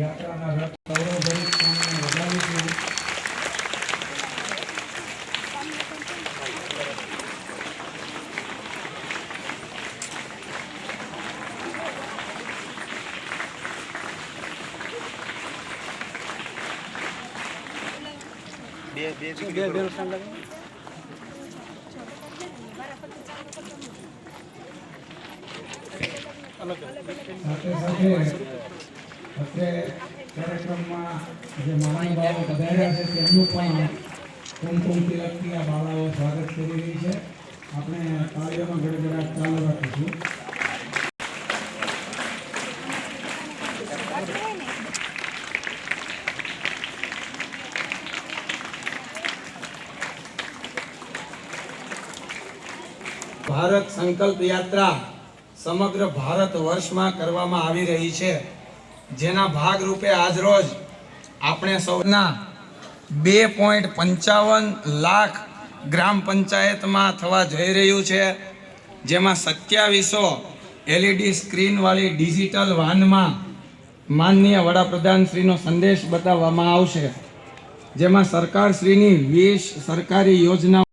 યાત્રાના રથ સૌરભરી સ્વામીને વધાવીશું સાથે સાથે અત્યારે કાર્યક્રમમાં જે બાળાઓ પધાર્યા છે, તેમનું પણ કુમકુમ તિલકથી આ બાળાઓ સ્વાગત કરી રહી છે. આપણે કાર્યમાં ગડગડાટ ચાલુ રાખીશું. ભારત સંકલ્પ યાત્રા સમગ્ર ભારત વર્ષમાં કરવામાં આવી રહી છે. જેના ભાગરૂપે આજરોજ આપણે સૌના બે પોઈન્ટ પંચાવન લાખ ગ્રામ પંચાયતમાં થવા જઈ રહ્યું છે. જેમાં સત્યાવીસો એલઈડી સ્ક્રીનવાળી ડિજિટલ વાનમાં માનનીય વડાપ્રધાનશ્રીનો સંદેશ બતાવવામાં આવશે. જેમાં સરકારશ્રીની વીસ સરકારી યોજનાઓ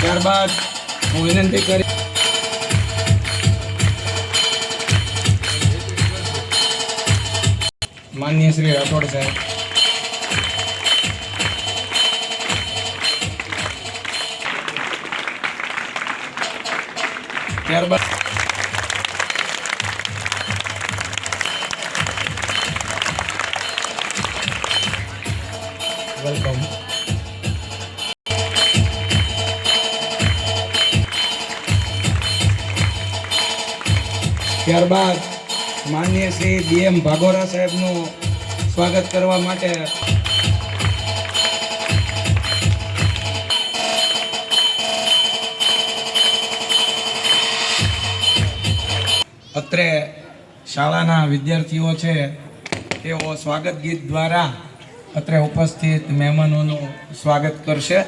ત્યારબાદ હું વિનંતી કરી માન્ય શ્રી રાઠોડ સાહેબ. ત્યારબાદ વેલકમ ત્યારબાદ માન્ય શ્રી બી એમ ભાગોરા સાહેબનું સ્વાગત કરવા માટે અત્રે શાળાના વિદ્યાર્થીઓ છે, તેઓ સ્વાગત ગીત દ્વારા અત્રે ઉપસ્થિત મહેમાનોનું સ્વાગત કરશે.